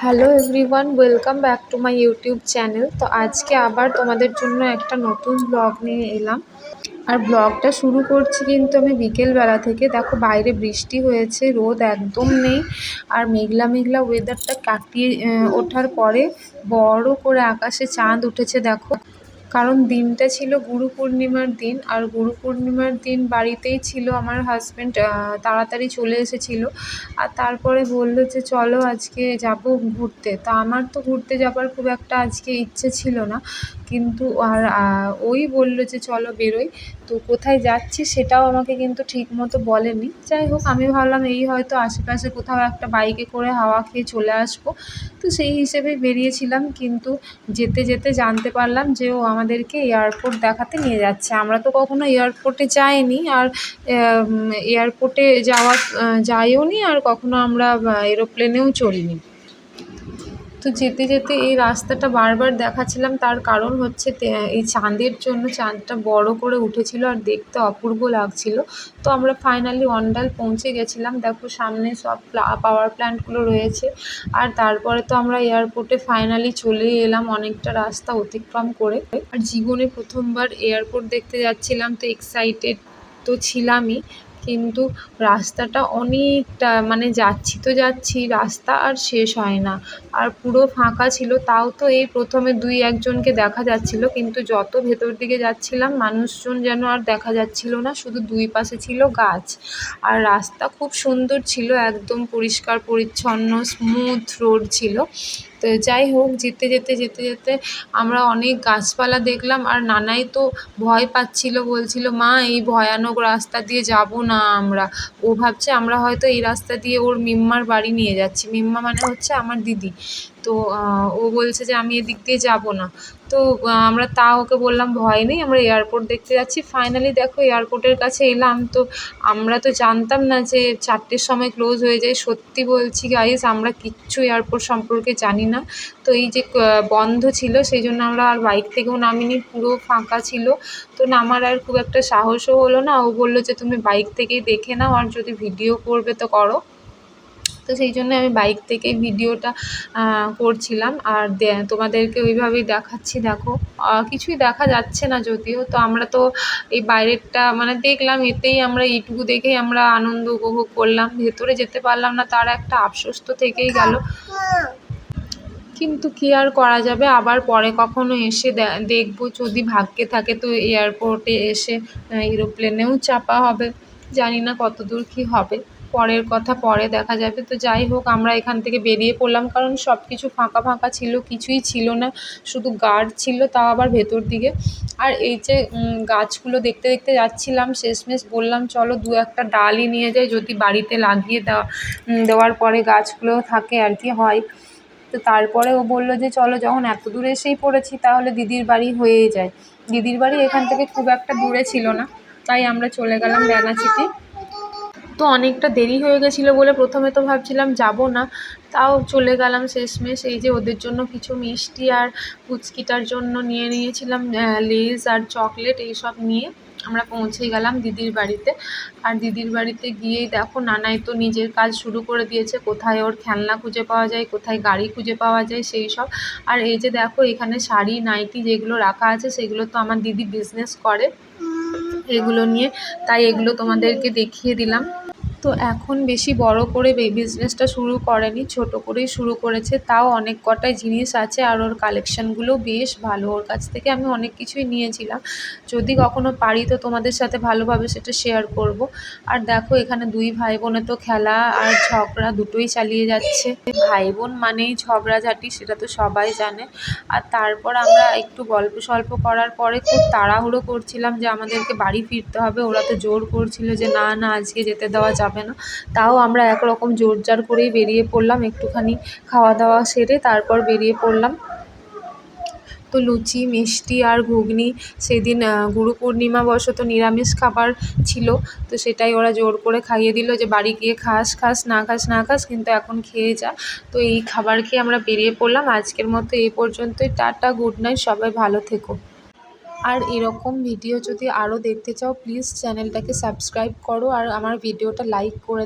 Hello everyone, welcome back to my YouTube channel. তো আজকে আবার তোমাদের জন্য একটা নতুন ব্লগ নিয়ে এলাম। আর ব্লগটা শুরু করছি কিন্তু আমি বিকেলবেলা থেকে। দেখো বাইরে বৃষ্টি হয়েছে, রোদ একদম নেই। আর মেঘলা মেঘলা ওয়েদারটা কাটিয়ে ওঠার পরে বড় করে আকাশে চাঁদ উঠেছে, দেখো। কারণ দিনটা ছিল গুরু পূর্ণিমার দিন আর গুরু পূর্ণিমার দিন বাড়িতেই ছিল আমার হাজব্যান্ড তাড়াতাড়ি চলে এসেছিল। আর তারপরে বলল যে, চলো আজকে যাব ঘুরতে। তা আমার তো ঘুরতে যাবার খুব একটা আজকে ইচ্ছে ছিল না। কিন্তু আর ওই বলল যে, চলো বেরোই। তো কোথায় যাচ্ছি সেটাও আমাকে কিন্তু ঠিক মতো বলেনি। যাই হোক, আমি ভাবলাম এই হয়তো আশেপাশে কোথাও একটা বাইকে করে হাওয়া খেয়ে চলে আসব। তো সেই হিসেবেই বেরিয়েছিলাম কিন্তু যেতে যেতে জানতে পারলাম যে, ও আমাদেরকে এয়ারপোর্ট দেখাতে নিয়ে যাচ্ছে। আমরা তো কখনো এয়ারপোর্টে যাইনি আর এয়ারপোর্টে যাওয়া যাইও নি আর কখনো আমরা এরোপ্লেনেও চড়িনি। তো যেতে যেতে এই রাস্তাটা বারবার দেখাচ্ছিলাম, তার কারণ হচ্ছে এই চাঁদের জন্য চাঁদটা বড় করে উঠেছিল আর দেখতে অপূর্ব লাগছিল। তো আমরা ফাইনালি অন্ডাল পৌঁছে গেছিলাম। দেখো সামনে সব পাওয়ার প্ল্যান্টগুলো রয়েছে। আর তারপরে তো আমরা এয়ারপোর্টে ফাইনালি চলেই এলাম অনেকটা রাস্তা অতিক্রম করে। আর জীবনে প্রথমবার এয়ারপোর্ট দেখতে যাচ্ছিলাম, তো এক্সাইটেড তো ছিলামই। কিন্তু রাস্তাটা অনেকটা মানে যাচ্ছি তো যাচ্ছি, রাস্তা আর শেষ হয় না। আর পুরো ফাঁকা ছিল, তাও তো এই প্রথমে দুই একজনকে দেখা যাচ্ছিল, কিন্তু যত ভেতর দিকে যাচ্ছিলাম, মানুষজন যেন আর দেখা যাচ্ছিল না, শুধু দুই পাশে ছিল গাছ। আর রাস্তা খুব সুন্দর ছিল, একদম পরিষ্কার, পরিচ্ছন্ন স্মুথ রোড ছিল। তো যাই হোক, যেতে যেতে যেতে যেতে আমরা অনেক গাছপালা দেখলাম আর নানাই তো ভয় পাচ্ছিল, বলছিল, মা, এই ভয়ানক রাস্তা দিয়ে যাব না আমরা। ও ভাবছে, আমরা হয়তো এই রাস্তা দিয়ে ওর মিম্মার বাড়ি নিয়ে যাচ্ছি। মিম্মা মানে হচ্ছে আমার দিদি। তো ও বলছে যে আমি এদিক দিয়ে যাব না। তো আমরা তা ওকে বললাম, ভয় নেই, আমরা এয়ারপোর্ট দেখতে যাচ্ছি। ফাইনালি দেখো, এয়ারপোর্টের কাছে এলাম। তো, আমরা তো জানতাম না যে চারটের সময় ক্লোজ হয়ে যায়। সত্যি বলছি গাইজ আমরা কিচ্ছু এয়ারপোর্ট সম্পর্কে জানি না। তো, এই যে বন্ধ ছিল, সেই জন্য আমরা আর বাইক থেকেও নামিনি, পুরো ফাঁকা ছিল। তো, নামার আর খুব একটা সাহসও হলো না। ও বলল যে, তুমি বাইক থেকেই দেখে নাও, আর যদি ভিডিও করবে তো করো। তো সেই জন্য আমি বাইক থেকেই ভিডিওটা করছিলাম। আর তোমাদেরকে ওইভাবেই দেখাচ্ছি, দেখো। কিছুই দেখা যাচ্ছে না যদিও। তো আমরা তো এই বাইরেরটা মানে দেখলাম, এতেই আমরা এইটুকু দেখেই আমরা আনন্দ উপভোগ করলাম। ভেতরে যেতে পারলাম না, তার একটা আফসোস তো থেকেই গেল। কিন্তু কী আর করা যাবে? আবার পরে কখনো এসে দেখব যদি ভাগ্যে থাকে তো এয়ারপোর্টে এসে এরোপ্লেনেও চাপা হবে। জানি না কত দূর কী হবে। পরের কথা পরে দেখা যাবে। তো যাই হোক, আমরা এখান থেকে বেরিয়ে পড়লাম। কারণ সব কিছু ফাঁকা ফাঁকা ছিল, কিছুই ছিল না। শুধু গার্ড ছিল, তাও আবার ভেতর দিকে। আর এই যে গাছগুলো দেখতে দেখতে যাচ্ছিলাম, শেষমেশ বললাম, চলো দু একটা ডালই নিয়ে যাই, যদি বাড়িতে লাগিয়ে দেওয়া দেওয়ার পরে গাছগুলো থাকে আর কি হয়। তো তারপরে ও বলল যে, চলো, যখন এত দূরে এসেই পড়েছি, তাহলে দিদির বাড়ি হয়েই যায়। দিদির বাড়ি এখান থেকে খুব একটা দূরে ছিল না। তাই আমরা চলে গেলাম ব্যানাচিতে তো অনেকটা দেরি হয়ে গেছিল বলে প্রথমে তো ভাবছিলাম যাব না, তাও চলে গেলাম শেষমেশ। এই যে ওদের জন্য কিছু মিষ্টি আর পুচকিটার জন্য নিয়ে নিয়েছিলাম লেজ আর চকলেট এইসব নিয়ে আমরা পৌঁছে গেলাম দিদির বাড়িতে। আর দিদির বাড়িতে গিয়েই দেখো, নানাই তো নিজের কাজ শুরু করে দিয়েছে, কোথায় ওর খেলনা খুঁজে পাওয়া যায়, কোথায় গাড়ি খুঁজে পাওয়া যায় সেই সব। আর এই যে দেখো, এখানে শাড়ি, নাইটি যেগুলো রাখা আছে, সেগুলো তো আমার দিদি বিজনেস করে। এগুলো নিয়ে তাই এগুলো তোমাদেরকে দেখিয়ে দিলাম। তো এখন বেশি বড় করে বিজনেসটা শুরু করেনি, ছোট করেই শুরু করেছে। তাও অনেক কটাই জিনিস আছে আর ওর কালেকশানগুলোও বেশ ভালো। ওর কাছ থেকে আমি অনেক কিছুই নিয়েছিলাম। যদি কখনো পারি তো তোমাদের সাথে ভালোভাবে সেটা শেয়ার করব। আর দেখো, এখানে দুই ভাই বোনে তো খেলা আর ঝগড়া দুটোই চালিয়ে যাচ্ছে। ভাই বোন মানেই ঝগড়াঝাটি, সেটা তো সবাই জানে। আর তারপর আমরা একটু গল্প সল্প করার পরে খুব তাড়াহুড়ো করছিলাম যে আমাদেরকে বাড়ি ফিরতে হবে। ওরা তো জোর করছিল যে, না না, আজকে যেতে দেওয়া যাবে যাবে না। তাও আমরা একরকম জোর জোরজার করেই বেরিয়ে পড়লাম, একটুখানি খাওয়া দাওয়া সেরে তারপর বেরিয়ে পড়লাম। তো লুচি, মিষ্টি আর ঘুগনি সেদিন গুরু পূর্ণিমা বশত নিরামিষ খাবার ছিল, তো সেটাই ওরা জোর করে খাইয়ে দিল যে বাড়ি গিয়ে খাস খাস, না খাস না খাস, কিন্তু এখন খেয়ে যা। তো এই খাবার খেয়ে আমরা বেরিয়ে পড়লাম। আজকের মতো এই পর্যন্তই, টাটা, গুড নাইট, সবাই ভালো থেকো। আর এরকম ভিডিও যদি আরও দেখতে চাও প্লিজ চ্যানেলটাকে সাবস্ক্রাইব করো আর আমার ভিডিওটা লাইক করে